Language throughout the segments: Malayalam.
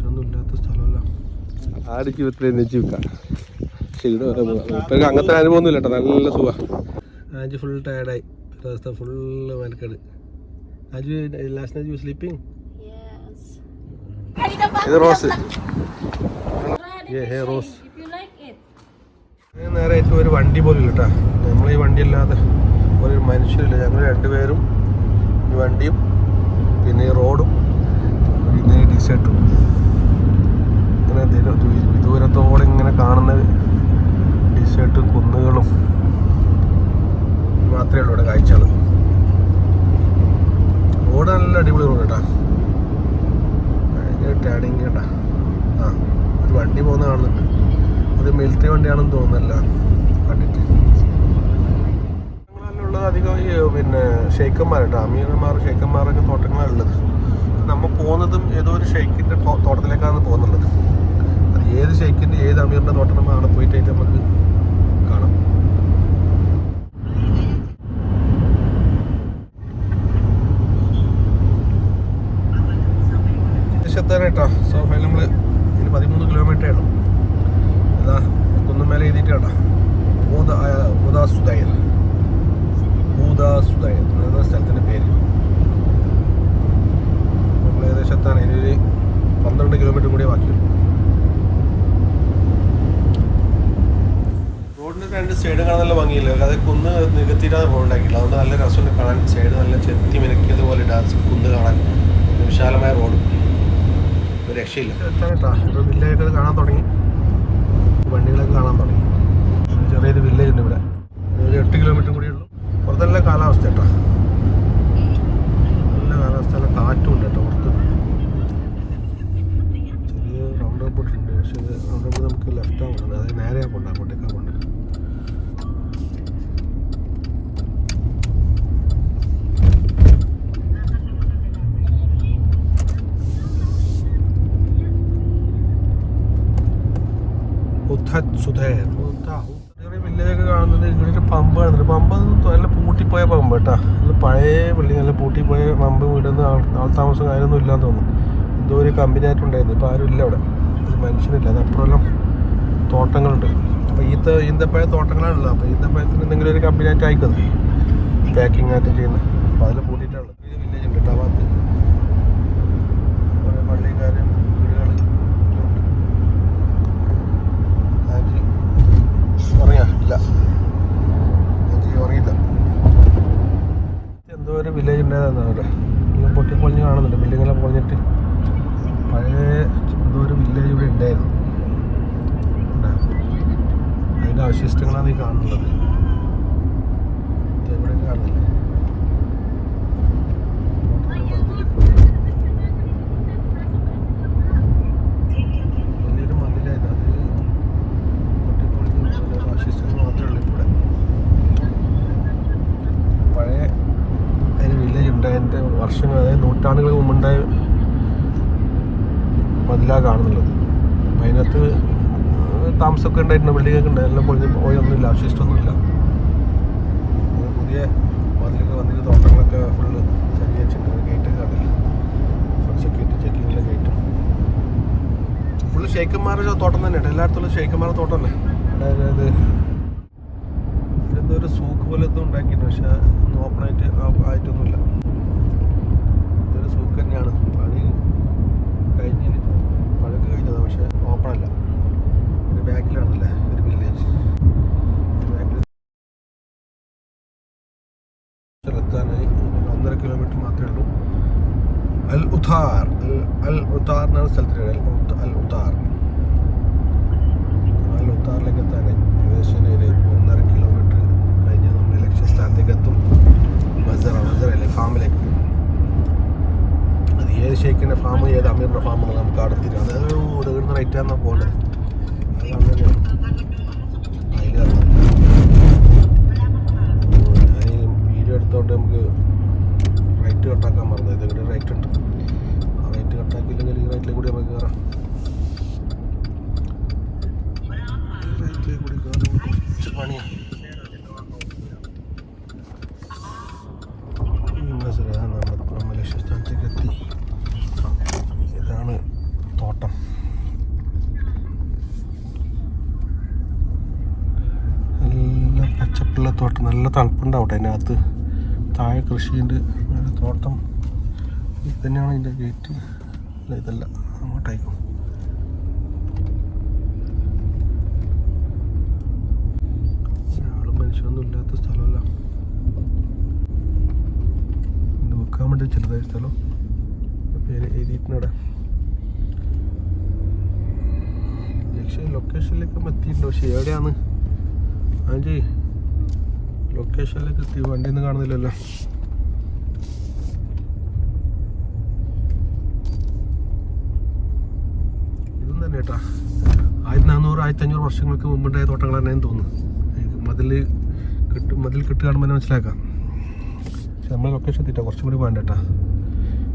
മനുഷ്യനൊന്നും ഇല്ലാത്ത സ്ഥലമല്ല. ആട് ജീവിതത്തിൽ ജീവിക്കാം ക്ഷീണം ഇപ്പം അങ്ങനത്തെ അനുഭവം ഇല്ല കേട്ടോ നല്ല സുഖ. ആജ് ഫുൾ ടയർഡായി ദിവസത്തെ ഫുള്ള് മെനക്കേട് ആജു ലാസ്റ്റ് നൈറ്റ് യു സ്ലീപ്പിംഗ്. ഇത് റോസ്. Like it. നേരെ ഏറ്റവും ഒരു വണ്ടി പോലും ഇല്ല കേട്ടാ നമ്മൾ ഈ വണ്ടി അല്ലാതെ ഒരു മനുഷ്യരില്ല. ഞങ്ങൾ രണ്ടുപേരും ഈ വണ്ടിയും പിന്നെ ഈ റോഡും പിന്നെ ഈ ഡിസേർട്ടും ഇങ്ങനെ വിദൂരത്തോടെ ഇങ്ങനെ കാണുന്ന ഡിസേർട്ടും കുന്നുകളും മാത്രമേ ഉള്ളൂ ഇവിടെ കാഴ്ചകൾ റോഡ് നല്ല അടിപൊളി റോഡ് കേട്ടാ ഭയങ്കര ടേണിങ് കേട്ടാ. ആ ഒരു വണ്ടി പോകുന്ന കാണുന്നുണ്ട്. അത് മിലിറ്ററി വണ്ടിയാണെന്ന് തോന്നുന്നല്ല. കണ്ടിട്ട്. ഉള്ളത് അധികം ഈ പിന്നെ ഷെയ്ക്കന്മാർ കേട്ടോ അമീർമാർ ഷെയ്ക്കന്മാരൊക്കെ തോട്ടങ്ങളാണ് ഉള്ളത്. നമ്മൾ പോകുന്നതും ഏതോ ഒരു ഷെയ്ക്കിന്റെ തോട്ടത്തിലേക്കാണ് പോകുന്നുള്ളത്. ഏത് ഷെയ്ക്കിന്റെ ഏത് അമീറിന്റെ തോട്ടം നമ്മൾ അവിടെ പോയിട്ടായിട്ട് നമുക്ക് കാണാം. ദേശത്താണ് കേട്ടോ. സോ ഫൈനൽ നമ്മൾ ഇതിന് പതിമൂന്ന് കിലോമീറ്റർ ഉള്ളൂ. ഇതാ കുന്നുമേലെ എഴുതിയിട്ട് കേട്ടോ. സുദൈർ. ഊദാ സുദൈർ എന്ന സ്ഥലത്തിന്റെ പേര്. നമ്മൾ ഏകദേശത്താണ് ഇതിൽ പന്ത്രണ്ട് കിലോമീറ്റർ കൂടി ബാക്കിയുള്ളൂ. രണ്ട് സൈഡ് കാണാൻ നല്ല ഭംഗിയില്ല? അത് കുന്ന് നികത്തിയിട്ടാണ് റോഡ് ഉണ്ടാക്കിയില്ല അതുകൊണ്ട് നല്ല രസമുണ്ട് കാണാൻ. സൈഡ് നല്ല ചെത്തി മിനക്കിയതുപോലെ ഡാൻസ് കുന്ന് കാണാൻ. വിശാലമായ റോഡ് ഒരു രക്ഷയില്ല. കേട്ടോ വില്ലേജൊക്കെ കാണാൻ തുടങ്ങി. വണ്ടികളൊക്കെ കാണാൻ തുടങ്ങി. ചെറിയൊരു വില്ലേജ് ഉണ്ട് ഇവിടെ. ഒരു എട്ട് കിലോമീറ്റർ കൂടി ഉള്ളൂ. പുറത്ത് നല്ല കാലാവസ്ഥ കേട്ടോ. നല്ല കാലാവസ്ഥ. നല്ല കാറ്റും ഉണ്ട് കേട്ടോ പുറത്ത്. ചെറിയ റൗണ്ട് അപ്പ് ഉണ്ട്. പക്ഷേ റൗണ്ട് നമുക്ക് ലെഫ്റ്റ് ആവുന്നുണ്ട്. അതായത് നേരെ അങ്ങോട്ടേക്കാ പോകണ്ട ഉദ്ധത് സുധേർ വില്ലേജൊക്കെ കാണുന്നത് ഇവിടെ ഒരു പമ്പ് കാണുന്നുണ്ട് പമ്പ് നല്ല പൂട്ടിപ്പോയ പമ്പ് കേട്ടാ. നല്ല പഴയ ബിൽഡിംഗ് നല്ല പൂട്ടിപ്പോയ പമ്പ് വീടുന്ന ആൾ ആൾ താമസം കാര്യമൊന്നും ഇല്ലാന്ന് തോന്നുന്നു. എന്തോ ഒരു കമ്പനി ആയിട്ടുണ്ടായിരുന്നു ഇപ്പോൾ ആരും ഇല്ല അവിടെ. ഒരു മനുഷ്യനില്ല. അത് അപ്പുറമെല്ലാം തോട്ടങ്ങളുണ്ട്. അപ്പോൾ ഈത്ത ഈന്തപ്പഴ തോട്ടങ്ങളാണല്ലോ. അപ്പോൾ ഈന്തപ്പഴത്തിന് എന്തെങ്കിലും ഒരു കമ്പനി ആയിട്ട് അയക്കുന്നത് പാക്കിംഗ് ആയിട്ട് ചെയ്യുന്നത് അപ്പോൾ അതിൽ പൂട്ടിയിട്ടുള്ളത് ഇത് വില്ലേജ് ഉണ്ട് കേട്ടോ ആ ഭാഗത്ത് കുറേ പള്ളിയും കാര്യം വീടുകൾ എല്ലാം ഉണ്ട് ആന്റി ഉറങ്ങിയ ഇല്ല ആന്റി ഉറങ്ങിയില്ല എന്തോ ഒരു വില്ലേജ് ഉണ്ടായതാണ് അവിടെ എല്ലാം പൊട്ടി പൊളിഞ്ഞ് കാണുന്നുണ്ട് ബിൽഡിങ്ങെല്ലാം പൊളിഞ്ഞിട്ട് പഴയ എന്തോ ഒരു വില്ലേജ് ഇവിടെ ഉണ്ടായിരുന്നു ഉണ്ട്. അതിന്റെ അവശിഷ്ടങ്ങളാണ് ഈ കാണുന്നത് ഇത് ഇവിടെ കാണുന്നില്ലേ വലിയൊരു മതിലായിരുന്നു അത് പൊട്ടിപ്പൊളിഞ്ഞ് ഫാഷിസ്റ്റുകൾ മാത്രമേ ഉള്ളൂ ഇവിടെ പഴയ അതിന് വില്ലേജ് ഉണ്ടായതിന്റെ വർഷങ്ങൾ അതായത് നൂറ്റാണ്ടുകൾ മുമ്പുണ്ടായ മതിലാ കാണുന്നുള്ളത് അപ്പം അതിനകത്ത് താമസമൊക്കെ ഉണ്ടായിട്ടുണ്ട് ബിൽഡിങ്ങൊക്കെ ഉണ്ട് എല്ലാം പൊളിഞ്ഞ് പോയൊന്നുമില്ല. അവശിഷ്ടമൊന്നുമില്ല. പുതിയ മതിലൊക്കെ വന്നിട്ട് തോട്ടങ്ങളൊക്കെ ഫുള്ള് ചെറിയ വെച്ചിട്ടുണ്ട്. ഗേറ്റ് കാണില്ല സെക്യൂരിറ്റി ചെക്കിങ്ങിലെ ഗേറ്റും ഫുള്ള് ഷെയ്ക്കന്മാരുടെ തോട്ടം തന്നെയാണ്. എല്ലായിടത്തുള്ള ഷെയ്ക്കന്മാരുടെ തോട്ടം തന്നെ. അതായത് എന്തോ ഒരു സൂക്ക് പോലെ എന്തോ ഉണ്ടാക്കിയിട്ടുണ്ട്. പക്ഷെ ഒന്നും ഓപ്പണായിട്ട് ആയിട്ടൊന്നുമില്ല. ഇതൊരു സൂക്ക് തന്നെയാണ്. പക്ഷെ ഓപ്പൺ അല്ല ഒരു ബാക്കിലാണല്ലേ ഒരു വില്ലേജ് സ്ഥലത്താനായി ഒന്നര കിലോമീറ്റർ മാത്രമേ ഉള്ളൂ. അൽ ഉത്താർ അൽ- ഉത്താർ എന്നാണ് സ്ഥലത്തിന്റെ അൽ ഉഥാർ അൽ ഉത്താർ അൽ ഉത്താറിലേക്ക് എത്താനായി. ഏകദേശം ഒരു ഒന്നര കിലോമീറ്റർ കഴിഞ്ഞാൽ നമ്മുടെ ലക്ഷ്യസ്ഥാനത്തേക്ക് എത്തും. മസറ മസറ അല്ലേ ഫാമിലേക്ക് അത് ഏത് ഷേക്കിന്റെ ഫാം ഏത് അമീറിന്റെ ഫാമാണ് നമുക്ക് അവിടെ തിരിയും അത് ഇവിടുന്ന് പോലെ. അങ്ങനെയാണ് വീഡിയോ എടുത്തോട്ട് നമുക്ക് റൈറ്റ് കട്ടാക്കാൻ മറന്നത് ഇവിടെ റൈറ്റ് ഉണ്ട്. ആ റൈറ്റ് കട്ടാക്കിയില്ലെങ്കിൽ ഈ റൈറ്റിൽ കൂടി നമുക്ക് കയറാം റൈറ്റിൽ കൂടി കുറച്ച് പണിയാണ് ഈ മസര നമ്മൾ നമ്മൾ ലക്ഷ്യസ്ഥാനത്തേക്ക് എത്തി ഇതാണ് തോട്ടം തോട്ടം തണുപ്പുണ്ട് അവിടെ അതിനകത്ത്. താഴെ കൃഷിയുണ്ട്. നല്ല തോട്ടം. ഇത് തന്നെയാണ് ഇതിന്റെ ഗേറ്റ് അല്ല ഇതല്ല. അങ്ങോട്ടായിരിക്കും ഒരാളും മനുഷ്യനൊന്നും ഇല്ലാത്ത സ്ഥലമല്ല. വെക്കാൻ വേണ്ടി ചെറുതായ സ്ഥലം. പേര് എഴുതിയിട്ടുണ്ട് ലക്ഷ്യം ലൊക്കേഷനിലേക്ക് എത്തിയിട്ടുണ്ട്. പക്ഷെ എവിടെയാണ്? ആജി ലൊക്കേഷനിലേക്ക് എത്തി. വണ്ടിയൊന്നും കാണുന്നില്ലല്ലോ. ഇതും തന്നെ കേട്ടാ. ആയിരത്തി നാനൂറ് ആയിരത്തി അഞ്ഞൂറ് വർഷങ്ങൾക്ക് മുമ്പുണ്ടായ തോട്ടങ്ങൾ തന്നെയെന്ന് തോന്നുന്നു. മതിൽ കെട്ട് മതിൽ കെട്ട് കാണുമ്പോൾ തന്നെ മനസ്സിലാക്കാം. പക്ഷെ നമ്മൾ ലൊക്കേഷൻ എത്തിയിട്ടാ കുറച്ചും കൂടി പോകണ്ട കേട്ടാ.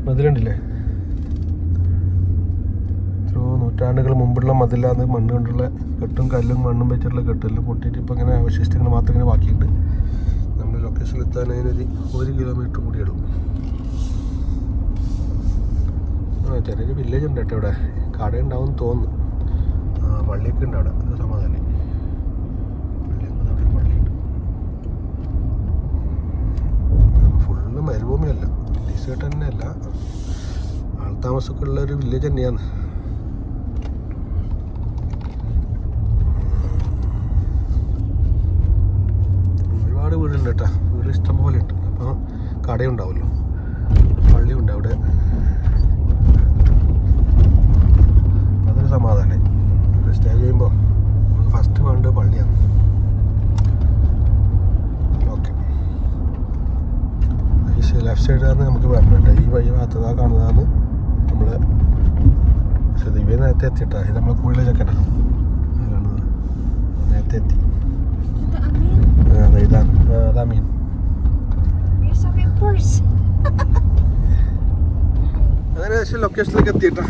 മതിലുണ്ടില്ലേ? നൂറ്റാണ്ടുകൾ മുമ്പുള്ള മതിലാന്ന് മണ്ണ് കൊണ്ടുള്ള കെട്ടും കല്ലും മണ്ണും വെച്ചിട്ടുള്ള കെട്ടെല്ലാം പൊട്ടിയിട്ട് ഇപ്പോൾ ഇങ്ങനെ അവശിഷ്ടങ്ങൾ മാത്രം ഇങ്ങനെ ബാക്കിയുണ്ട്. എത്താൻ അതിനൊരു ഒരു കിലോമീറ്റർ കൂടി ഇടും ആ ചെറിയൊരു വില്ലേജ് ഉണ്ട് കേട്ടോ ഇവിടെ. കട ഉണ്ടാവും തോന്നുന്നു. ആ പള്ളിയൊക്കെ ഉണ്ട് അവിടെ. സമാധാനം. ഫുള്ള് മരുഭൂമിയല്ല. ഡിസേർട്ട് തന്നെയല്ല. ആൾത്താമസമൊക്കെ ഉള്ള ഒരു വില്ലേജ് തന്നെയാണ് ഒരുപാട് വീടുണ്ട് കേട്ടോ വീട് ഇഷ്ടം പോലെ ഉണ്ട് അപ്പോൾ കടയുണ്ടാവുമല്ലോ പള്ളിയുണ്ട് അവിടെ അതൊരു സമാധാനം സ്റ്റേ ചെയ്യുമ്പോൾ നമുക്ക് ഫസ്റ്റ് വേണ്ടത് പള്ളിയാണ് ഓക്കെ ഈ ലെഫ്റ്റ് സൈഡാണ് നമുക്ക് പറഞ്ഞിട്ട് ഈ വഴി ഭാഗത്തതാ കാണുന്നതാണ് നമ്മൾ പക്ഷെ ദിവ്യ നേരത്തെ എത്തിയിട്ടാ ഇത് നമ്മളെ കൂടുതൽ ചെക്കനാ ആ കാണുന്നത് നേരത്തെ ഇതാ മീൻ? അങ്ങനെ പക്ഷേ ലൊക്കേഷനിലേക്ക് എത്തിയിട്ടാ.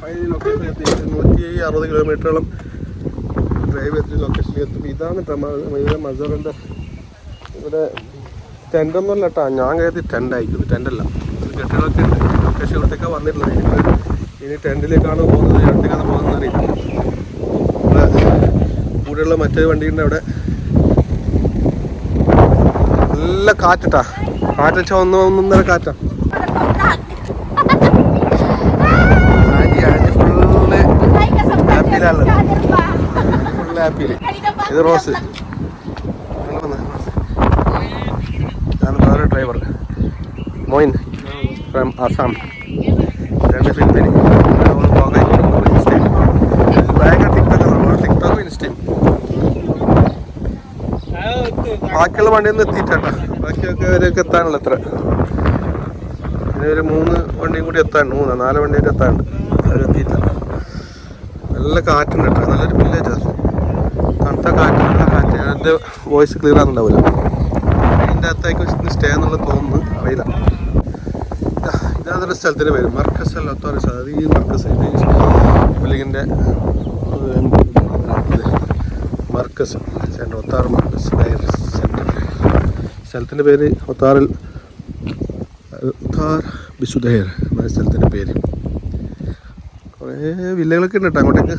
ഫൈനൽ ലൊക്കേഷനിൽ എത്തിയിട്ട് നൂറ്റി അറുപത് കിലോമീറ്ററോളം ഡ്രൈവ് എത്തി ലൊക്കേഷനിലേക്ക് എത്തും. ഇതാണ് ഇവിടെ മസറിന്റെ ഇവിടെ ടെന്റ് ഒന്നുമല്ല കേട്ടോ ഞാൻ കരുതി ടെന്റ് അയക്കുന്നത് ടെന്റല്ല കെട്ടിടമൊക്കെ ഉണ്ട് ലൊക്കേഷൻ ഇവിടത്തേക്കാണ് വന്നിട്ടുള്ളത് ഇനി ടെന്റിലേക്കാണ് പോകുന്നത്? രണ്ടിലേക്കാണ് പോകുന്നത് അറിയില്ല. കൂടെയുള്ള മറ്റൊരു വണ്ടിയുണ്ട് അവിടെ നല്ല കാറ്റട്ടാ കാറ്റച്ച ഒന്ന് ഒന്നൊന്നര കാറ്റാ. ഇത് റോസ്. ഞാൻ വേറെ ഡ്രൈവർ. മോയിൻ ഫ്രം ആസാം രണ്ട് ഫിലിപ്പിന് ബാക്കിയുള്ള വണ്ടിയൊന്നും എത്തിയിട്ടാ ബാക്കിയൊക്കെ അവരൊക്കെ എത്താനുള്ള അത്ര ഇനി ഒരു മൂന്ന് വണ്ടിയും കൂടി എത്താനുണ്ട്. മൂന്ന് നാല് വണ്ടിയും എത്താനുണ്ട്. അവരെത്തിയിട്ടില്ല. നല്ല കാറ്റുണ്ട് കേട്ടോ. നല്ലൊരു വില്ലേജ് തണുത്ത കാറ്റ് നല്ല കാറ്റ്. എന്റെ വോയിസ് ക്ലിയർ ആകുന്നുണ്ടാവില്ല അതിന്റെ അകത്തേക്ക് സ്റ്റേ എന്നുള്ള തോന്നുന്നു. അറിയില്ല. ഇതാ, സ്ഥലത്തിന് പേര്. മർക്കസ് അല്ലാത്തൊരു അത് ഈ മർക്കസ് പുള്ളിങ്ങിന്റെ മർക്കസ്. ചേട്ടൻ ഒത്താറ് മർക്കസ്. സെന്റർ സ്ഥലത്തിന്റെ പേര് ഒത്താറിൽ. ഒത്താർ ബിസുദേർ എന്ന സ്ഥലത്തിന്റെ പേര്. കുറേ വില്ലകളൊക്കെ ഉണ്ട് കേട്ടോ അങ്ങോട്ടേക്ക്.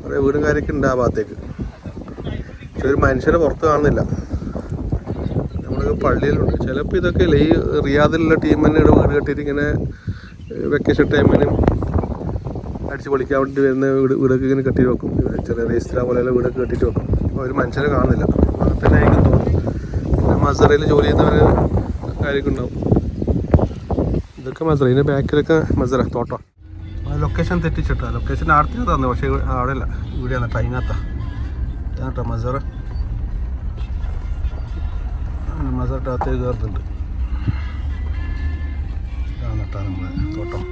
കുറേ വീടും കാര്യമൊക്കെ ഉണ്ട് ആ ഭാഗത്തേക്ക്. പക്ഷെ ഒരു മനുഷ്യരെ പുറത്ത് കാണുന്നില്ല. നമ്മളൊക്കെ പള്ളിയിലുണ്ട്. ചിലപ്പോൾ ഇതൊക്കെ അല്ലേ ഈ റിയാദിലുള്ള ടീം തന്നെ ഇവിടെ വീട് കെട്ടിയിട്ട് ഇങ്ങനെ വെക്കേഷൻ ടൈമിനും അടിച്ച് പൊളിക്കാൻ വേണ്ടി വരുന്ന വീട് വീടൊക്കെ ഇങ്ങനെ കെട്ടി വെക്കും. ചെറിയ രജിസ്റ്റർ പോലെയുള്ള വീടൊക്കെ കെട്ടിയിട്ട് വെക്കും. അപ്പോൾ ഒരു മനുഷ്യരെ കാണുന്നില്ല അങ്ങനെ തന്നെ ആയിരിക്കും തോന്നുന്നു പിന്നെ മസറയിൽ ജോലി ചെയ്യുന്നവർ കാര്യമൊക്കെ ഉണ്ടാവും. ഇതൊക്കെ മസറ ഇതിന്റെ ബാക്കിലൊക്കെ മസറ തോട്ടം. ലൊക്കേഷൻ തെറ്റിച്ചിട്ടാ. ലൊക്കേഷൻ ആർത്തി തന്നെ പക്ഷേ അവിടെ അല്ല ഇവിടെയാണ് ടൈങ്ങാത്ത ഇതാണ് കേട്ടോ മസറ മസറിന്റെ അകത്തേക്ക് കയറുന്നുണ്ട്. ഇതാണ് കേട്ടോ നമ്മുടെ തോട്ടം.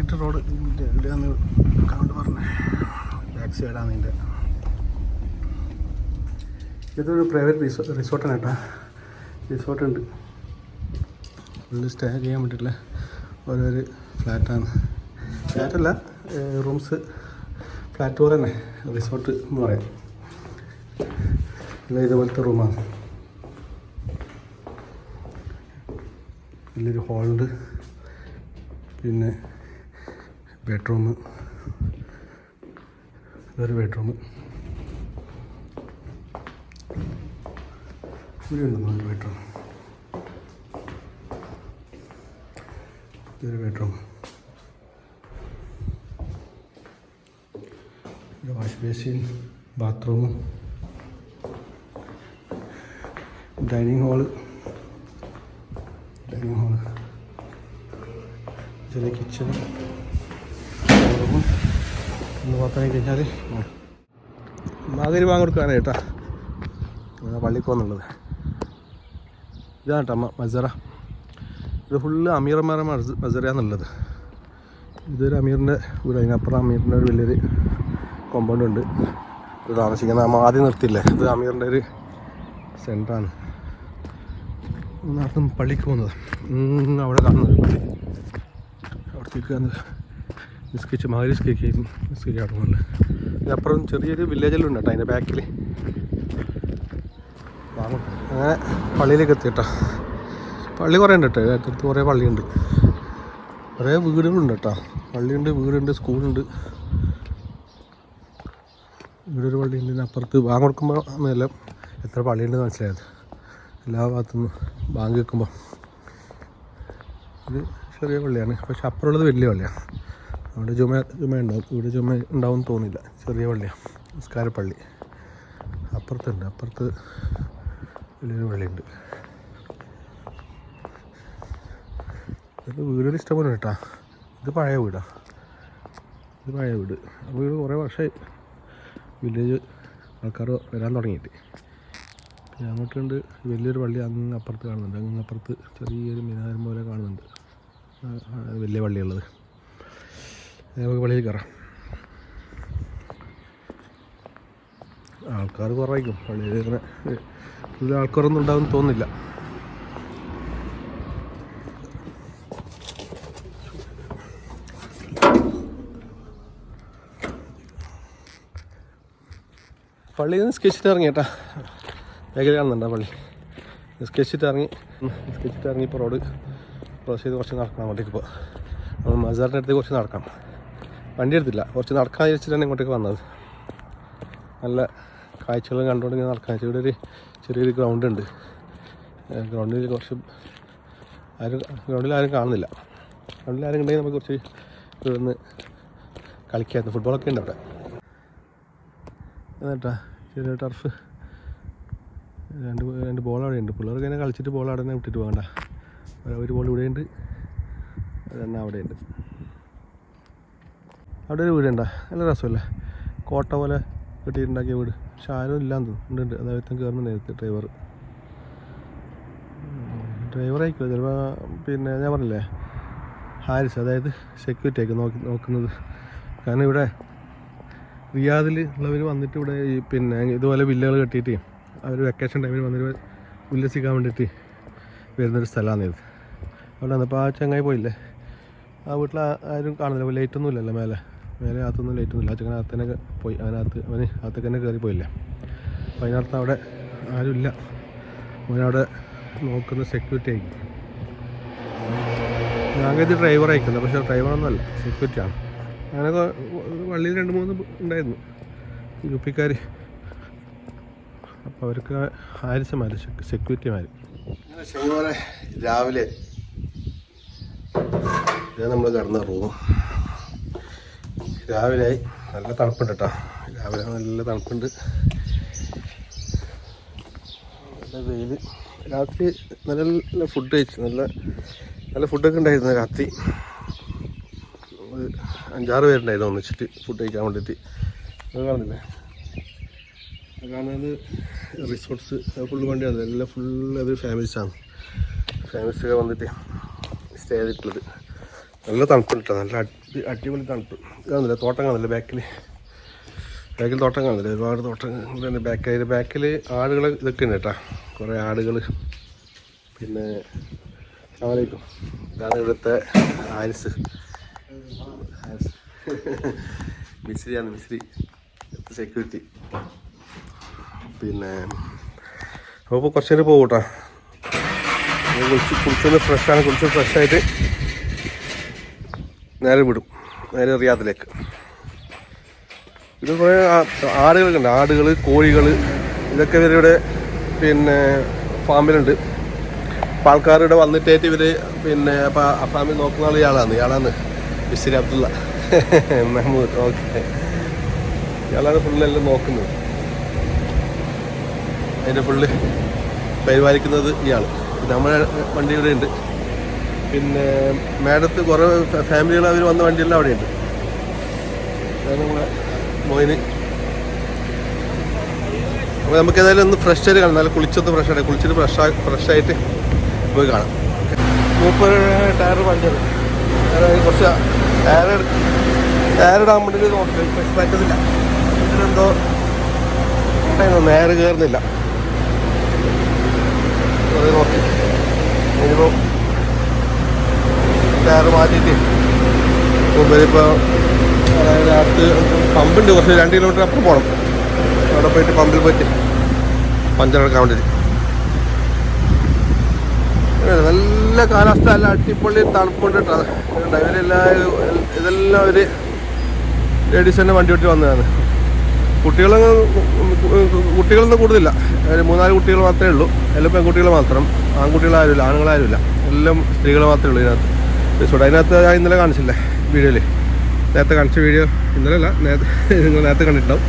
കോൺക്രീറ്റ് റോഡ് എവിടെയാന്ന് കണ്ട് പറഞ്ഞേ ബാക്ക് സൈഡാണ് ഇതിന്റെ. ഇതൊരു പ്രൈവറ്റ് റിസോ റിസോർട്ടാണ് കേട്ടോ. റിസോർട്ടുണ്ട് ഫുള്ള് സ്റ്റേ ചെയ്യാൻ വേണ്ടിയിട്ടുള്ള ഓരോരു ഫ്ലാറ്റാണ് ഫ്ലാറ്റല്ല റൂംസ് ഫ്ലാറ്റ് പോലെ തന്നെ റിസോർട്ട് എന്ന് പറയാം. ഇല്ല ഇതുപോലത്തെ റൂമാണ് വലിയൊരു ഹോളുണ്ട് പിന്നെ ബെഡ്റൂം. ഇതൊരു ബെഡ്റൂം. ഇവിടെ ബെഡ്റൂം. ഇതൊരു ബെഡ്റൂം. ഒരു wash basin bathroom dining hall. Dining hall. ചെറിയ കിച്ചൺ ഒന്ന് പത്തനം കഴിഞ്ഞാൽ മകരി വാങ്ങി കൊടുക്കാനേ കേട്ടാ. പള്ളിക്ക് ഇതാണ് കേട്ടോ മസറ ഇത് ഫുള്ള് അമീർമാരെ മസറയാന്നുള്ളത് ഇതൊരു അമീറിന്റെ വീട് അതിനപ്പുറം അമീറിന്റെ ഒരു വലിയൊരു കോമ്പൗണ്ട് ഉണ്ട്. ഇത് താമസിക്കുന്ന നമ്മൾ ആദ്യം നിർത്തിയില്ലേ? ഇത് അമീറിന്റെ ഒരു സെന്ററാണ് നാട്ടിൽ പള്ളിക്ക് പോകുന്നത്. അവിടെ കാണുന്നത്. പള്ളി അവിടത്തേക്ക് വന്ന് നിസ്കരിച്ച് ആയിരുന്നു ബിസ്ക്കറ്റ് പോകുന്നത് ഇതിനപ്പുറം ചെറിയൊരു വില്ലേജിലുണ്ട് കേട്ടോ അതിന്റെ ബാക്കിൽ അങ്ങനെ പള്ളിയിലേക്ക് എത്തി കേട്ടോ. പള്ളി കുറേ ഉണ്ട് കേട്ടോ അടുത്തടുത്ത് കുറേ പള്ളിയുണ്ട്. കുറേ വീടുകളുണ്ട് കേട്ടോ. പള്ളിയുണ്ട് വീടുണ്ട് സ്കൂളുണ്ട്. ഇവിടെ ഒരു പള്ളിയുണ്ട് അപ്പുറത്ത്. ബാങ്ക് കൊടുക്കുമ്പോൾ മേലെ എത്ര പള്ളിയുണ്ടെന്ന് മനസ്സിലായത്. എല്ലാ ഭാഗത്തുനിന്നും ബാങ്ക് വെക്കുമ്പോൾ ഇത് ചെറിയ പള്ളിയാണ് പക്ഷെ അപ്പുറമുള്ളത് വലിയ പള്ളിയാണ്. അവിടെ ചുമ ചുമ ഉണ്ടാവും ഇവിടെ ചുമ ഉണ്ടാവും തോന്നില്ല ചെറിയ പള്ളിയാണ് നിസ്കാരപ്പള്ളി. അപ്പുറത്തുണ്ട്. അപ്പുറത്ത് വലിയൊരു പള്ളിയുണ്ട്. ഇത് വീടുകൾ ഇഷ്ടംപോലെ കേട്ടാ. ഇത് പഴയ വീടാ. ഇത് പഴയ വീട്. വീട് കുറേ വർഷമായി വില്ലേജ് ആൾക്കാർ വരാൻ തുടങ്ങിയിട്ട്. പിന്നെ അങ്ങോട്ടുണ്ട് വലിയൊരു പള്ളി അങ്ങ് അപ്പുറത്ത് കാണുന്നുണ്ട്. അങ്ങ് അപ്പുറത്ത് ചെറിയൊരു മിനാരം പോലെ കാണുന്നുണ്ട്. വലിയ പള്ളിയുള്ളത്. നമുക്ക് വെളിയിൽ കയറാം. ആൾക്കാർ കുറവായിരിക്കും. പള്ളിയിൽ ഇങ്ങനെ കൂടുതൽ ആൾക്കാരൊന്നും ഉണ്ടാവും തോന്നുന്നില്ല. പള്ളിയിൽ നിന്ന് സ്കെച്ചിട്ട് ഇറങ്ങി കേട്ടാ. മേഖല കാണുന്നുണ്ടോ പള്ളി? സ്കെച്ചിട്ട് ഇറങ്ങി സ്കെച്ചിട്ട് ഇറങ്ങി ഇപ്പോൾ റോഡ് ക്രോസ് ചെയ്ത് കുറച്ച് നടക്കണം അങ്ങോട്ടേക്ക് ഇപ്പോൾ മസാറിന്റെ അടുത്ത് കുറച്ച് നടക്കാം വണ്ടി എടുത്തില്ല കുറച്ച് നടക്കാൻ വിചാരിച്ചിട്ടാണ് ഇങ്ങോട്ടേക്ക് വന്നത്. നല്ല കാഴ്ചകളും കണ്ടുകൊണ്ട് ഇങ്ങനെ നടക്കാൻ ഇവിടെ ഒരു ചെറിയൊരു ഗ്രൗണ്ട് ഉണ്ട്. ഗ്രൗണ്ടിൽ കുറച്ച് ആരും ഗ്രൗണ്ടിൽ ആരും കാണുന്നില്ല. ഗ്രൗണ്ടിൽ ആരും ഉണ്ടെങ്കിൽ നമുക്ക് കുറച്ച് ഇവിടുന്ന് കളിക്കായിരുന്നു ഫുട്ബോളൊക്കെ ഉണ്ട് അവിടെ. എന്നിട്ടാ ചെറിയ ടർഫ് രണ്ട് രണ്ട് ബോൾ അവിടെ ഉണ്ട്. പിള്ളേർക്ക് ഇങ്ങനെ കളിച്ചിട്ട് ബോൾ അവിടെ തന്നെ വിട്ടിട്ട് പോകണ്ട. ഒരു ബോൾ ഇവിടെ ഉണ്ട് തന്നെ അവിടെ ഒരു വീടുണ്ട. നല്ല രസമല്ലേ? കോട്ട പോലെ കെട്ടിയിട്ടുണ്ടാക്കിയ വീട്. പക്ഷെ ആരും ഇല്ലാന്ന് തോന്നുന്നു. ഉണ്ട് അതായത് കയറുന്ന നേരത്തെ ഡ്രൈവർ. ഡ്രൈവർ ആയിക്കോ? ചിലപ്പോൾ പിന്നെ ഞാൻ പറഞ്ഞില്ലേ? ഹാരിസ് അതായത് സെക്യൂരിറ്റി ആയിരിക്കും നോക്കി നോക്കുന്നത്. കാരണം ഇവിടെ റിയാദിൽ ഉള്ളവർ വന്നിട്ട് ഇവിടെ ഈ പിന്നെ ഇതുപോലെ വില്ലകൾ കെട്ടിയിട്ട് അവർ വെക്കേഷൻ ടൈമിൽ വന്നിട്ട് ഉല്ലസിക്കാൻ വേണ്ടിയിട്ട് വരുന്നൊരു സ്ഥലമാണ് ഇത്. അവിടെ വന്നപ്പോൾ ആ ചങ്ങായി പോയില്ലേ? ആ വീട്ടിൽ ആരും കാണുന്നില്ല. ലൈറ്റൊന്നും ഇല്ലല്ലോ മേലെ. മേലെ അകത്തൊന്നും ലൈറ്റ് ഒന്നും ഇല്ല ആ ചങ്ങന അകത്ത് തന്നെ പോയി അതിനകത്ത് അവന് അകത്തേക്ക് തന്നെ കയറി പോയില്ലേ? അപ്പോൾ അതിനകത്ത് അവിടെ ആരുമില്ല. അവനവിടെ നോക്കുന്ന സെക്യൂരിറ്റി ആയിരിക്കും. ഞാൻ കരുതി ഡ്രൈവർ അയക്കുന്നത് പക്ഷേ ഡ്രൈവറൊന്നുമല്ല സെക്യൂരിറ്റിയാണ് അങ്ങനെ വള്ളിയിൽ രണ്ട് മൂന്ന് ഉണ്ടായിരുന്നു. യു പിക്കാർ അപ്പോൾ അവർക്ക് ആരിച്ചമാർ സെക്യൂരിറ്റിമാർ രാവിലെ നമ്മൾ കിടന്ന റൂം രാവിലെ നല്ല തണുപ്പുണ്ട് കേട്ടോ രാവിലെ നല്ല തണുപ്പുണ്ട്. നല്ല വെയിൽ രാത്രി നല്ല ഫുഡ് കഴിച്ചു. നല്ല നല്ല ഫുഡൊക്കെ ഉണ്ടായിരുന്നു രാത്രി. അഞ്ചാറ് പേരുണ്ടായിരുന്നു ഒന്നിച്ചിട്ട് ഫുഡ് കഴിക്കാൻ വേണ്ടിയിട്ട്. അത് കാണുന്നില്ലേ? കാണുന്നത് റിസോർട്ട്സ് ഫുള്ള് വണ്ടിയാണ്. എല്ലാം ഫുള്ള് അത് ഫാമിലീസാണ് ഫാമിലീസൊക്കെ വന്നിട്ട് സ്റ്റേ ചെയ്തിട്ടുള്ളത്. നല്ല തണുപ്പുണ്ട് കേട്ടോ. നല്ല അടി അടിപൊളി തണുപ്പ്. കാണുന്നില്ല തോട്ടം കാണുന്നില്ല ബാക്കിൽ ബാക്കിൽ തോട്ടം കാണുന്നില്ല? ഒരുപാട് തോട്ടം ബാക്കിൽ ബാക്കിൽ ആടുകൾ ഇതൊക്കെ ഉണ്ട് കേട്ടോ. കുറേ ആടുകൾ പിന്നെ അസ്സലാമലൈക്കും ഇതാണ് ഇവിടുത്തെ ഹാരിസ്. മിസ്രിയാണ് മിസ്രി സെക്യൂരിറ്റി പിന്നെ അപ്പോൾ കുറച്ച് നേരം പോകും കേട്ടോ. കുളിച്ച് കുളിച്ചൊന്ന് ഫ്രഷാണ് കുളിച്ച് ഫ്രഷായിട്ട് നേരെ വിടും. നേരെ റിയാദിലേക്ക് ഇത് കുറേ ആടുകളൊക്കെ ഉണ്ട് ആടുകൾ കോഴികൾ ഇതൊക്കെ ഇവരുടെ പിന്നെ ഫാമിലുണ്ട്. അപ്പോൾ ആൾക്കാർ ഇവിടെ വന്നിട്ടേറ്റ് ഇവർ പിന്നെ അപ്പോൾ ആ ഫാമിൽ നോക്കുന്ന ആൾ ഇയാളാണ്. ഇയാളാണ് ബിസിരി അബ്ദുള്ള. മെഹമ്മൂദ് ഓക്കെ. ഇയാളാണ് ഫുള്ളെല്ലാം നോക്കുന്നത്. അതിന്റെ ഫുള്ള് പരിപാലിക്കുന്നത് ഇയാൾ നമ്മുടെ വണ്ടി ഇവിടെ ഉണ്ട്. പിന്നെ മാഡത്ത് കുറേ ഫാമിലികൾ അവർ വന്ന വണ്ടിയെല്ലാം അവിടെയുണ്ട്. ഉണ്ട് മോയിന്. അപ്പോൾ നമുക്ക് ഏതായാലും ഒന്ന് ഫ്രഷ് ആയിട്ട് കാണാം. നല്ല കുളിച്ചൊന്ന് ഫ്രഷ് ആയിട്ട് കുളിച്ചിട്ട് ഫ്രഷ് ഫ്രഷ് ആയിട്ട് പോയി കാണാം. മൂപ്പർ ടയർ പഞ്ചർ കുറച്ച് ടയർ ടയർ ഇടാൻ വേണ്ടി നോക്കി പറ്റുന്നില്ല ഇതിലെന്തോ ഉണ്ടായിരുന്നു നേരെ കയറുന്നില്ല നോക്കി. ഇനിയിപ്പോൾ ടയർ മാറ്റിയിട്ട് ഉപരിപ്പോൾ അതായത് അടുത്ത് പമ്പുണ്ട് കുറച്ച് രണ്ട് കിലോമീറ്റർ അപ്പുറം പോകണം അവിടെ പോയിട്ട് പമ്പിൽ പോയിട്ട് പഞ്ചർ എടുക്കാൻ വേണ്ടിയിട്ട് നല്ല കാലാവസ്ഥ നല്ല അടിപൊളി തണുപ്പുണ്ട് കേട്ടോ ഇവരെല്ലാം ഇതെല്ലാം ഒരു ലേഡീസ് തന്നെ വണ്ടി ഓട്ടി വന്നതാണ്. കുട്ടികളൊന്നും കുട്ടികളൊന്നും കൂടുതലില്ല. ഒരു മൂന്നാൽ കുട്ടികൾ മാത്രമേ ഉള്ളൂ. എല്ലാം പെൺകുട്ടികൾ മാത്രം. ആൺകുട്ടികളാരുമില്ല ആണുങ്ങളാരുമില്ല എല്ലാം സ്ത്രീകൾ മാത്രമേ ഉള്ളൂ ഇതിനകത്ത്. റിസോർട്ട് അതിനകത്ത് ഞാൻ ഇന്നലെ കാണിച്ചില്ലേ വീഡിയോയിൽ നേരത്തെ കാണിച്ച വീഡിയോ ഇന്നലെ അല്ല നേരത്തെ നിങ്ങൾ നേരത്തെ കണ്ടിട്ടുണ്ടാവും.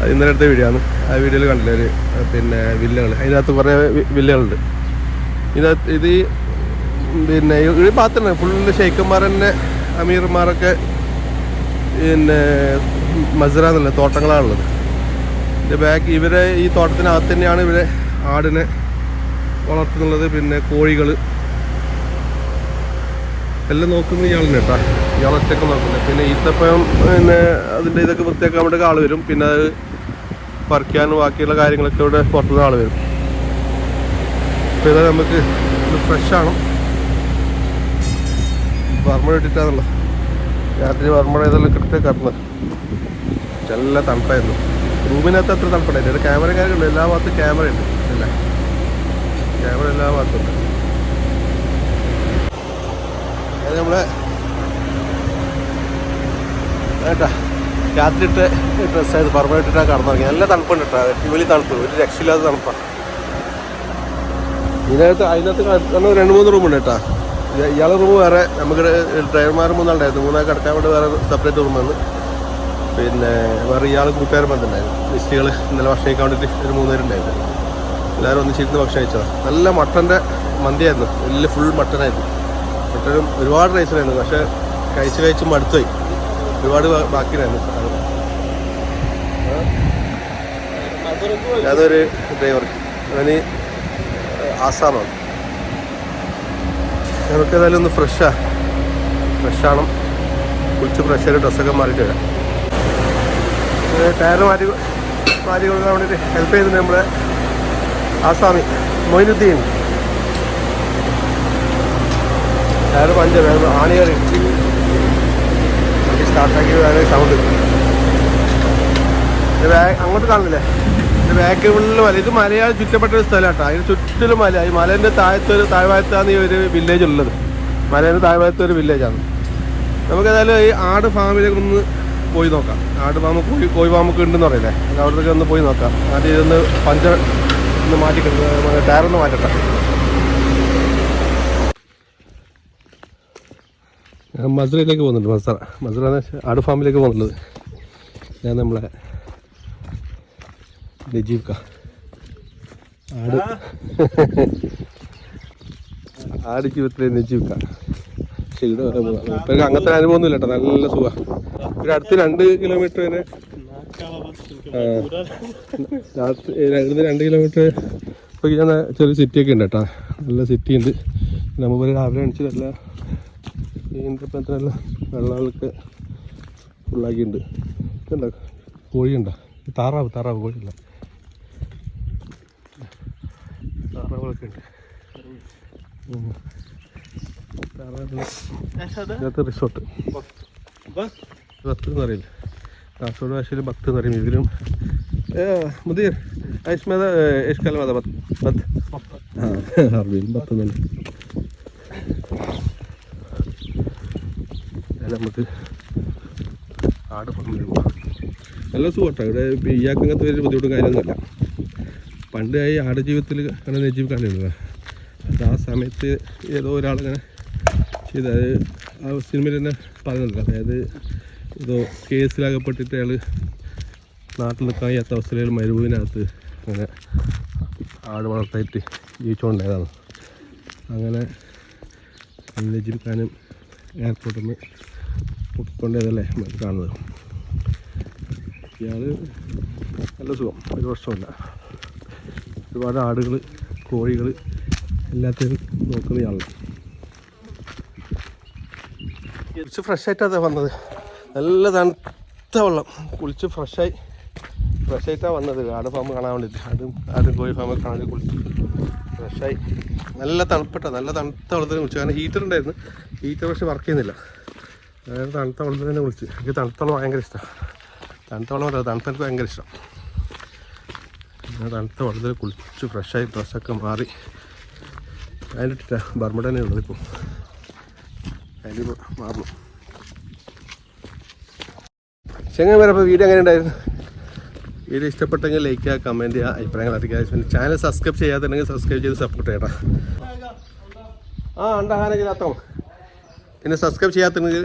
അത് ഇന്നലെ എടുത്ത വീഡിയോ ആണ്. ആ വീഡിയോയിൽ കണ്ടില്ലേ ഒരു പിന്നെ വില്ലകൾ അതിനകത്ത് കുറേ വില്ലകളുണ്ട്. ഇതിനകത്ത് ഇത് പിന്നെ ഈ ഭാഗത്തുണ്ട് ഫുള്ള് ഷെയ്ഖന്മാർ തന്നെ അമീർമാരൊക്കെ പിന്നെ മസ്ര എന്നുള്ള തോട്ടങ്ങളാണുള്ളത്. ഇതിന്റെ ബാക്ക് ഇവരെ ഈ തോട്ടത്തിനകത്ത് തന്നെയാണ് ഇവരെ ആടിനെ വളർത്തുന്നുള്ളത്. പിന്നെ കോഴികൾ എല്ലാം നോക്കുന്നത് ഇയാളിനെ കേട്ടാ ഇയാൾ ഒറ്റയ്ക്ക് നോക്കുന്നത് പിന്നെ ഈത്തപ്പഴം പിന്നെ അതിന്റെ ഇതൊക്കെ വൃത്തിയാക്കാൻ വേണ്ടി ആൾ വരും. പിന്നെ അത് പറിക്കാനും ബാക്കിയുള്ള കാര്യങ്ങളൊക്കെ ഇവിടെ പുറത്തുനിന്ന് ആൾ വരും. അപ്പോൾ ഇതാ നമുക്ക് ഇത് ഫ്രഷാണ് വർമ്മ ഇട്ടിട്ടാണല്ലോ. രാത്രി വർമ്മ ഇതെല്ലാം കൃത്യം കറന്നത് നല്ല തണുപ്പായിരുന്നു. റൂമിനകത്ത് അത്ര തണുപ്പുണ്ടായിരുന്നു ക്യാമറ ക്യാമറക്കാരുണ്ട് എല്ലാ ഭാഗത്തും ക്യാമറ ഉണ്ട്. അല്ലേ? ക്യാമറ എല്ലാ ഭാഗത്തും ഉണ്ട്. അത് നമ്മളെ കേട്ടോ രാത്രി ഇട്ട് ഡ്രസ്സായത് പറമ്പ ഇട്ടിട്ടാണ് കടന്നിറങ്ങി നല്ല തണുപ്പുണ്ട് കേട്ടോ അടിപൊളി തണുപ്പ് ഒരു രക്ഷയില്ലാത്ത തണുപ്പാണ് ഇതിനകത്ത് അതിനകത്ത് കാരണം രണ്ട് മൂന്ന് റൂമുണ്ട് കേട്ടോ. ഇയ- ഇയാളെ റൂം വേറെ നമുക്ക് ഡ്രൈവർമാർ മൂന്നാളുണ്ടായിരുന്നു മൂന്നാൾ കിടക്കാൻ വേണ്ടി വേറെ സെപ്പറേറ്റ് റൂം വന്ന് പിന്നെ വേറെ ഇയാൾ കൂട്ടുകാരൻ വന്നിട്ടുണ്ടായിരുന്നു. മിസ്റ്റികൾ ഇന്നലെ ഭക്ഷണം കഴിക്കാൻ വേണ്ടിയിട്ട് ഒരു മൂന്നുപേരുണ്ടായിരുന്നു എല്ലാവരും ഒന്നിച്ചിരുന്ന് ഭക്ഷണം കഴിച്ചതാണ് നല്ല മട്ടന്റെ മന്തിയായിരുന്നു. വലിയ ഫുൾ മട്ടനായിരുന്നു മട്ടനും ഒരുപാട് റൈസിലായിരുന്നു പക്ഷേ കഴിച്ച് കഴിച്ച് മടുത്തുപോയി. ഒരുപാട് ബാക്കി ഉണ്ടായിരുന്നു സാധനം. അതൊരു ഡ്രൈവർ അവന് ആസാമാണ്. നമുക്ക് ഏതായാലും ഒന്ന് ഫ്രഷാ ഫ്രഷാണ് കുളിച്ച് ഫ്രഷ് ആയിട്ട് ഡ്രസ്സൊക്കെ മാറിയിട്ട് വരാം. ടയർ മാറ്റി മാറ്റി കൊടുക്കാൻ വേണ്ടിയിട്ട് ഹെൽപ്പ് ചെയ്തിട്ടുണ്ട് നമ്മുടെ ആസാമി. മൊയിനുദ്ദീൻ. ടയർ പഞ്ചർ ആണി കയറി സ്റ്റാർട്ടാക്കി വേറെ സൗണ്ട് അങ്ങോട്ട് കാണില്ലേ ബാക്ക് ഫുള്ള് മല ഇത് മലയാൾ ചുറ്റപ്പെട്ട ഒരു സ്ഥലം കേട്ടോ അതിന് ചുറ്റിലും മല. ഈ മലേന്റെ താഴത്തൊരു താഴ്വാഴത്താണ് ഈ ഒരു വില്ലേജ് ഉള്ളത്. മലേന്റെ താഴ്വാഴത്തൊരു ഒരു വില്ലേജാണ് നമുക്ക് ഏതായാലും ഈ ആട് ഫാമിലേക്ക് ഒന്ന് പോയി നോക്കാം. ആട് ഫാം കോഴി കോഴി ഫാമൊക്കെ ഉണ്ടെന്ന് പറയില്ലേ? അവിടത്തേക്ക് ഒന്ന് പോയി നോക്കാം. ആദ്യം ഇതൊന്ന് പഞ്ചർ ഒന്ന് മാറ്റി ടയർ ഒന്ന് മാറ്റട്ടെ. ഞാൻ മസ്രയിലേക്ക് പോകുന്നുണ്ട് മസറ മസ്ര എന്ന് വെച്ചാൽ ആട് ഫാമിലേക്ക് പോകുന്നുള്ളത്. ഞാൻ നമ്മളെ ലജീവ്ക്ക ആട്. ആട് ജീവിതത്തിലെ ലജീവ്ക്ക പക്ഷെ ഇവിടെ. ഇപ്പൊ അങ്ങനത്തെ അനുഭവമൊന്നുമില്ല കേട്ടോ. നല്ല സുഖം. ഇവിടെ അടുത്ത് രണ്ട് കിലോമീറ്റർ വരെ. ഇവിടുന്ന് രണ്ട് കിലോമീറ്റർ ഇപ്പൊ ഞാൻ ചെറിയ സിറ്റിയൊക്കെ ഉണ്ട് കേട്ടോ. നല്ല സിറ്റി ഉണ്ട്. നമ്മൾ രാവിലെ അണിച്ച് നല്ല ഈന്തപ്പനത്തിനെല്ലാം വെള്ളങ്ങളൊക്കെ ഫുള്ളാക്കിയിട്ടുണ്ട് ഇതുണ്ടോ? കോഴിയുണ്ടോ? താറാവ് താറാവ് കോഴിയില്ല താറാവുകളൊക്കെ ഉണ്ട് ഇതിനകത്ത് റിസോർട്ട് ബത്ത് എന്ന് പറയില്ല? കാസർഗോഡ് ഭാഷയിൽ ബത്ത് എന്ന് പറയും. ഇതിലും മുതിർ ഐസ്മേത ഇഷ്കലമത ബത്ത്. ബത്ത്. ആ അറബിയിൽ ബത്ത് തന്നെ. നമുക്ക് ആട് ഫാമിൽ നല്ല സുഖമാട്ടോ ഇവിടെ ഇയാൾക്ക് അങ്ങനത്തെ വലിയ ബുദ്ധിമുട്ടും കാര്യമൊന്നുമില്ല പണ്ട് ഈ ആട് ജീവിതത്തിൽ അങ്ങനെ കാണില്ല. അത് ആ സമയത്ത് ഏതോ ഒരാളിങ്ങനെ ചെയ്ത ആ സിനിമയിൽ തന്നെ പറയുന്നുണ്ട് അതായത് ഏതോ കേസിലകപ്പെട്ടിട്ട് അയാൾ നാട്ടിൽ നിൽക്കാൻ കഴിയാത്ത അവസ്ഥയിൽ മരുഭൂമിനകത്ത് അങ്ങനെ ആട് വളർത്തായിട്ട് ജീവിച്ചുകൊണ്ടായതാണ് അങ്ങനെ നജീബ് ഖാനും എയർപോർട്ടിൽ നിന്ന് പൊട്ടിക്കൊണ്ടതല്ലേ നമുക്ക് കാണുന്നത്. ഇയാൾ നല്ല സുഖം. ഒരു പ്രശ്നമില്ല ഒരുപാട് ആടുകൾ കോഴികൾ എല്ലാത്തിനും നോക്കുന്ന ഇയാളാണ്. കുളിച്ച് ഫ്രഷ് ആയിട്ടാണ് വന്നത്. നല്ല തണുത്ത വെള്ളം. കുളിച്ച് ഫ്രഷായി ഫ്രഷ് ആയിട്ടാണ് വന്നത്. ആട് ഫാം കാണാൻ വേണ്ടിയിട്ട്. ആടും ആടും കോഴി ഫാമ് കാണാൻ വേണ്ടി കുളിച്ച് ഫ്രഷായി നല്ല തണുപ്പട്ട. നല്ല തണുത്ത വെള്ളത്തിന് കുളിച്ചു. കാരണം ഹീറ്റർ ഉണ്ടായിരുന്നു. ഹീറ്റർ പക്ഷെ വർക്ക് ചെയ്യുന്നില്ല. അതായത് തണുത്ത വെള്ളത്തിൽ തന്നെ കുളിച്ച്. എനിക്ക് തണുത്ത വെള്ളം ഭയങ്കര ഇഷ്ടമാണ് തണുത്ത വെള്ളം പറയാം തണുത്ത എനിക്ക് ഭയങ്കര ഇഷ്ടം. ഞാൻ തണുത്ത വെള്ളത്തിൽ കുളിച്ച് ഫ്രഷായി ഡ്രസ്സൊക്കെ മാറി. അതിലിട്ടിട്ട ബർമുട തന്നെ ഉള്ളത് ഇപ്പോൾ അതിൽ മാറണം ചെങ്ങൻ വരെ അപ്പോൾ വീഡിയോ എങ്ങനെ ഉണ്ടായിരുന്നു? വീഡിയോ ഇഷ്ടപ്പെട്ടെങ്കിൽ ലൈക്ക് ചെയ്യുക കമന്റ് ചെയ്യുക അഭിപ്രായങ്ങൾ അറിയിക്കുക. പിന്നെ ചാനൽ സബ്സ്ക്രൈബ് ചെയ്യാത്തുണ്ടെങ്കിൽ സബ്സ്ക്രൈബ് ചെയ്ത് സപ്പോർട്ട് ചെയ്യണം ആ ഉണ്ടാകാനെങ്കിലാത്തോ പിന്നെ സബ്സ്ക്രൈബ് ചെയ്യാത്തുണ്ടെങ്കിൽ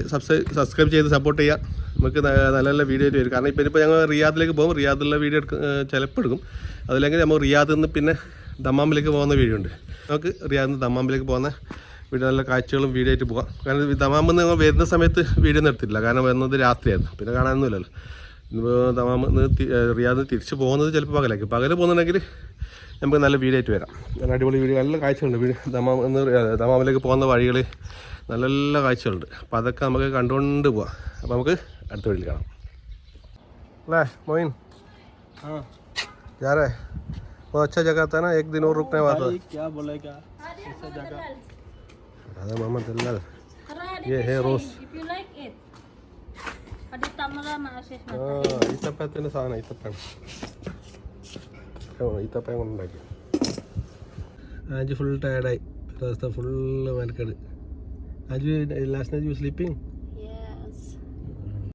സബ്സ്ക്രൈബ് ചെയ്ത് സപ്പോർട്ട് ചെയ്യുക നമുക്ക് നല്ല നല്ല വീഡിയോ വരും. കാരണം ഇപ്പം ഇപ്പോൾ ഞങ്ങൾ റിയാദിലേക്ക് പോകും. റിയാദിലുള്ള വീഡിയോ എടുക്കും ചിലപ്പോൾ എടുക്കും. അതില്ലെങ്കിൽ നമ്മൾ റിയാദിൽ നിന്ന് പിന്നെ ദമ്മാമിലേക്ക് പോകുന്ന വീഡിയോ ഉണ്ട്. നമുക്ക് റിയാദിൽ നിന്ന് ദമ്മാമിലേക്ക് പോകുന്ന വീഡിയോ നല്ല കാഴ്ചകളും വീഡിയോ ആയിട്ട് പോകാം. കാരണം ദമാമ്പ് നിന്ന് വരുന്ന സമയത്ത് വീഡിയോ ഒന്നും കാരണം വരുന്നത് രാത്രിയായിരുന്നു. പിന്നെ കാണാനൊന്നുമില്ലല്ലോ. ഇന്നിപ്പോൾ ദമാമിൽ നിന്ന് റിയാദിൽ നിന്ന് തിരിച്ച് പോകുന്നത് ചിലപ്പോൾ പകലായിരിക്കും. പകൽ പോകുന്നുണ്ടെങ്കിൽ നമുക്ക് നല്ല വീഡിയോ ആയിട്ട് വരാം. നല്ല അടിപൊളി വീഡിയോ നല്ല കാഴ്ചകളുണ്ട്. ദമാം എന്ന് ദമാമിലേക്ക് പോകുന്ന വഴികൾ നല്ല നല്ല കാഴ്ചകളുണ്ട് അപ്പോൾ അതൊക്കെ നമുക്ക് കണ്ടുകൊണ്ട് പോവാം അപ്പോൾ നമുക്ക് അടുത്ത വീട്ടിൽ കാണാം അല്ലേ മോയിൻ हाँ जा रहा है बहुत अच्छा जगह था ना एक दिन और रुकने वाला भाई क्या बोलेगा ऐसा जगह राधा मोहम्मद दलाल ये है रोज If you like it. Pwede tama lang ma-assess mo. ആ ഈത്തപ്പഴത്തിൻ്റെ സാധനം ഈത്തപ്പഴം ഓ, ഈത്തപ്പഴം കൊണ്ടുണ്ടാക്കി ആജ് ഫുൾ ടയർഡായി ദിവസത്തെ ഫുള്ള് മെനക്കെട് ആജ് ലാസ്റ്റ് നൈറ്റ് യു സ്ലീപ്പിംഗ്